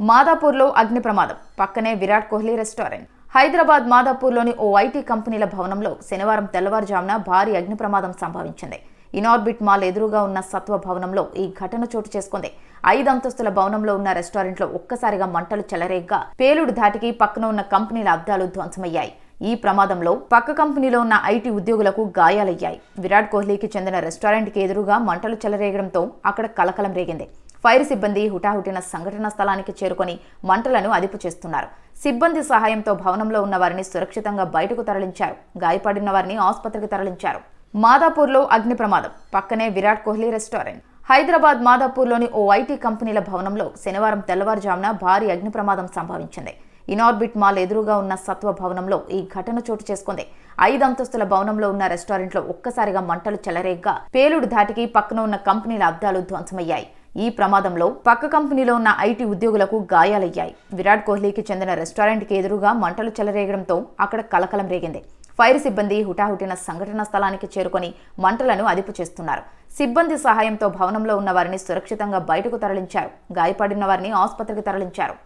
మాదాపూర్లో అగ్ని ప్రమాదం. పక్కనే విరాట్ కోహ్లీ రెస్టారెంట్. హైదరాబాద్ మాదాపూర్లోని ఓ ఐటీ కంపెనీల భవనంలో శనివారం తెల్లవారుజామున భారీ అగ్ని ప్రమాదం సంభవించింది. ఇనార్బిట్ మాల్ ఎదురుగా ఉన్న సత్వ భవనంలో ఈ ఘటన చోటు చేసుకుంది. ఐదు అంతస్తుల భవనంలో ఉన్న రెస్టారెంట్లో ఒక్కసారిగా మంటలు చెలరేగ్గా పేలుడు ధాటికి పక్కన ఉన్న కంపెనీల అద్దాలు ధ్వంసమయ్యాయి. ఈ ప్రమాదంలో పక్క కంపెనీలో ఉన్న ఐటీ ఉద్యోగులకు గాయాలయ్యాయి. విరాట్ కోహ్లీకి చెందిన రెస్టారెంట్కి ఎదురుగా మంటలు చెలరేగడంతో అక్కడ కలకలం రేగింది. ఫైర్ సిబ్బంది హుటాహుటిన సంఘటనా స్థలానికి చేరుకొని మంటలను అదుపు చేస్తున్నారు. సిబ్బంది సహాయంతో భవనంలో ఉన్న వారిని సురక్షితంగా బయటకు తరలించారు. గాయపడిన వారిని ఆసుపత్రికి తరలించారు. మాదాపూర్లో అగ్ని ప్రమాదం. పక్కనే విరాట్ కోహ్లీ రెస్టారెంట్. హైదరాబాద్ మాదాపూర్లోని ఓ ఐటీ కంపెనీల భవనంలో శనివారం తెల్లవారుజామున భారీ అగ్ని ప్రమాదం సంభవించింది. ఇనార్బిట్ మాల్ ఎదురుగా ఉన్న సత్వ భవనంలో ఈ ఘటన చోటు చేసుకుంది. ఐదు అంతస్తుల భవనంలో ఉన్న రెస్టారెంట్లో ఒక్కసారిగా మంటలు చెలరేగ్గా పేలుడు ధాటికి పక్కన ఉన్న కంపెనీల అద్దాలు ధ్వంసమయ్యాయి. ఈ ప్రమాదంలో పక్క కంపెనీలో ఉన్న ఐటీ ఉద్యోగులకు గాయాలయ్యాయి. విరాట్ కోహ్లీకి చెందిన రెస్టారెంట్కి ఎదురుగా మంటలు చెలరేగడంతో అక్కడ కలకలం రేగింది. ఫైర్ సిబ్బంది హుటాహుటిన సంఘటనా స్థలానికి చేరుకొని మంటలను అదుపు చేస్తున్నారు. సిబ్బంది సహాయంతో భవనంలో ఉన్న వారిని సురక్షితంగా బయటకు తరలించారు. గాయపడిన వారిని ఆసుపత్రికి తరలించారు.